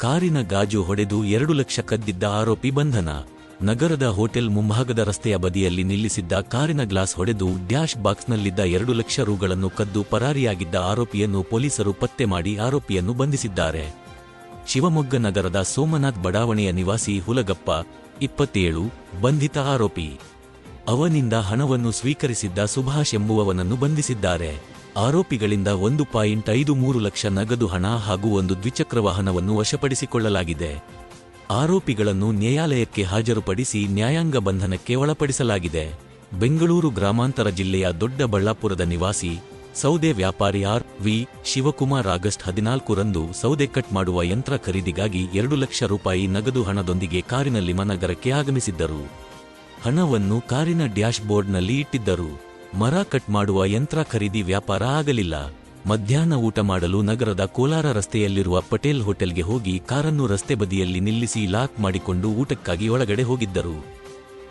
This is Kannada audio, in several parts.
ಕಾರಿನ ಗಾಜು ಹೊಡೆದು ಎರಡು ಲಕ್ಷ ಕದ್ದಿದ್ದ ಆರೋಪಿ ಬಂಧನ. ನಗರದ ಹೋಟೆಲ್ ಮುಂಭಾಗದ ರಸ್ತೆಯ ಬದಿಯಲ್ಲಿ ನಿಲ್ಲಿಸಿದ್ದ ಕಾರಿನ ಗ್ಲಾಸ್ ಹೊಡೆದು ಡ್ಯಾಶ್ ಬಾಕ್ಸ್ನಲ್ಲಿದ್ದ ಎರಡು ಲಕ್ಷ ರೂಗಳನ್ನು ಕದ್ದು ಪರಾರಿಯಾಗಿದ್ದ ಆರೋಪಿಯನ್ನು ಪೊಲೀಸರು ಪತ್ತೆ ಮಾಡಿ ಆರೋಪಿಯನ್ನು ಬಂಧಿಸಿದ್ದಾರೆ. ಶಿವಮೊಗ್ಗ ನಗರದ ಸೋಮನಾಥ್ ಬಡಾವಣೆಯ ನಿವಾಸಿ ಹುಲಗಪ್ಪ, ಇಪ್ಪತ್ತೇಳು, ಬಂಧಿತ ಆರೋಪಿ. ಅವನಿಂದ ಹಣವನ್ನು ಸ್ವೀಕರಿಸಿದ್ದ ಸುಭಾಷ್ ಎಂಬುವವನನ್ನು ಬಂಧಿಸಿದ್ದಾರೆ. ಆರೋಪಿಗಳಿಂದ ಒಂದು ಪಾಯಿಂಟ್ ಐದು ಮೂರು ಲಕ್ಷ ನಗದು ಹಣ ಹಾಗೂ ಒಂದು ದ್ವಿಚಕ್ರ ವಾಹನವನ್ನು ವಶಪಡಿಸಿಕೊಳ್ಳಲಾಗಿದೆ. ಆರೋಪಿಗಳನ್ನು ನ್ಯಾಯಾಲಯಕ್ಕೆ ಹಾಜರುಪಡಿಸಿ ನ್ಯಾಯಾಂಗ ಬಂಧನಕ್ಕೆ ಒಳಪಡಿಸಲಾಗಿದೆ. ಬೆಂಗಳೂರು ಗ್ರಾಮಾಂತರ ಜಿಲ್ಲೆಯ ದೊಡ್ಡಬಳ್ಳಾಪುರದ ನಿವಾಸಿ ಸೌದೆ ವ್ಯಾಪಾರಿ ಆರ್ ವಿ ಶಿವಕುಮಾರ್ ಆಗಸ್ಟ್ ಹದಿನಾಲ್ಕರಂದು ಸೌದೆ ಕಟ್ ಮಾಡುವ ಯಂತ್ರ ಖರೀದಿಗಾಗಿ ಎರಡು ಲಕ್ಷ ರೂಪಾಯಿ ನಗದು ಹಣದೊಂದಿಗೆ ಕಾರಿನಲ್ಲಿ ಮನಗರಕ್ಕೆ ಆಗಮಿಸಿದ್ದರು. ಹಣವನ್ನು ಕಾರಿನ ಡ್ಯಾಶ್ಬೋರ್ಡ್ನಲ್ಲಿ ಇಟ್ಟಿದ್ದರು. ಮರ ಕಟ್ ಮಾಡುವ ಯಂತ್ರ ಖರೀದಿ ವ್ಯಾಪಾರ ಆಗಲಿಲ್ಲ. ಮಧ್ಯಾಹ್ನ ಊಟ ಮಾಡಲು ನಗರದ ಕೋಲಾರ ರಸ್ತೆಯಲ್ಲಿರುವ ಪಟೇಲ್ ಹೋಟೆಲ್ಗೆ ಹೋಗಿ ಕಾರನ್ನು ರಸ್ತೆ ಬದಿಯಲ್ಲಿ ನಿಲ್ಲಿಸಿ ಲಾಕ್ ಮಾಡಿಕೊಂಡು ಊಟಕ್ಕಾಗಿ ಒಳಗಡೆ ಹೋಗಿದ್ದರು.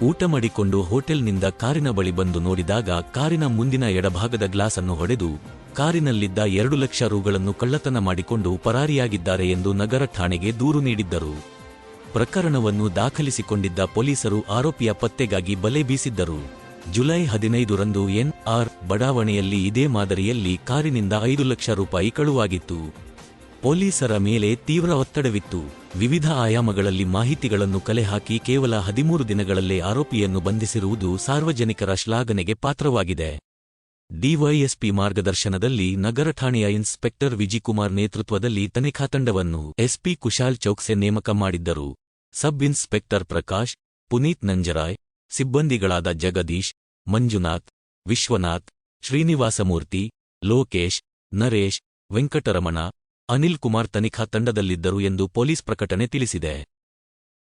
ಊಟ ಮಾಡಿಕೊಂಡು ಹೋಟೆಲ್ನಿಂದ ಕಾರಿನ ಬಳಿ ಬಂದು ನೋಡಿದಾಗ ಕಾರಿನ ಮುಂದಿನ ಎಡಭಾಗದ ಗ್ಲಾಸ್ ಅನ್ನು ಹೊಡೆದು, ಕಾರಿನಲ್ಲಿದ್ದ ಎರಡು ಲಕ್ಷ ರುಗಳನ್ನು ಕಳ್ಳತನ ಮಾಡಿಕೊಂಡು ಪರಾರಿಯಾಗಿದ್ದಾರೆ ಎಂದು ನಗರ ಠಾಣೆಗೆ ದೂರು ನೀಡಿದ್ದರು. ಪ್ರಕರಣವನ್ನು ದಾಖಲಿಸಿಕೊಂಡಿದ್ದ ಪೊಲೀಸರು ಆರೋಪಿಯ ಪತ್ತೆಗಾಗಿ ಬಲೆ ಬೀಸಿದ್ದರು. ಜುಲೈ ಹದಿನೈದರಂದು ಎನ್ಆರ್ ಬಡಾವಣೆಯಲ್ಲಿ ಇದೇ ಮಾದರಿಯಲ್ಲಿ ಕಾರಿನಿಂದ ಐದು ಲಕ್ಷ ರೂಪಾಯಿ ಕಳುವಾಗಿತ್ತು. ಪೊಲೀಸರ ಮೇಲೆ ತೀವ್ರ ಒತ್ತಡವಿತ್ತು. ವಿವಿಧ ಆಯಾಮಗಳಲ್ಲಿ ಮಾಹಿತಿಗಳನ್ನು ಕಲೆಹಾಕಿ ಕೇವಲ ಹದಿಮೂರು ದಿನಗಳಲ್ಲೇ ಆರೋಪಿಯನ್ನು ಬಂಧಿಸಿರುವುದು ಸಾರ್ವಜನಿಕರ ಶ್ಲಾಘನೆಗೆ ಪಾತ್ರವಾಗಿದೆ. ಡಿವೈಎಸ್ಪಿ ಮಾರ್ಗದರ್ಶನದಲ್ಲಿ ನಗರ ಠಾಣೆಯ ಇನ್ಸ್ಪೆಕ್ಟರ್ ವಿಜಿಕುಮಾರ್ ನೇತೃತ್ವದಲ್ಲಿ ತನಿಖಾ ತಂಡವನ್ನು ಎಸ್ಪಿ ಕುಶಾಲ್ ಚೌಕ್ಸೆ ನೇಮಕ ಮಾಡಿದ್ದರು. ಸಬ್ ಇನ್ಸ್ಪೆಕ್ಟರ್ ಪ್ರಕಾಶ್, ಪುನೀತ್ ನಂಜರಾಯ್, ಸಿಬ್ಬಂದಿಗಳಾದ ಜಗದೀಶ್ ಮಂಜುನಾಥ್ ವಿಶ್ವನಾಥ್ ಶ್ರೀನಿವಾಸಮೂರ್ತಿ ಲೋಕೇಶ್ ನರೇಶ್ ವೆಂಕಟರಮಣ ಅನಿಲ್ ಕುಮಾರ್ ತನಿಖಾ ತಂಡದಲ್ಲಿದ್ದರು ಎಂದು ಪೊಲೀಸ್ ಪ್ರಕಟಣೆ ತಿಳಿಸಿದೆ.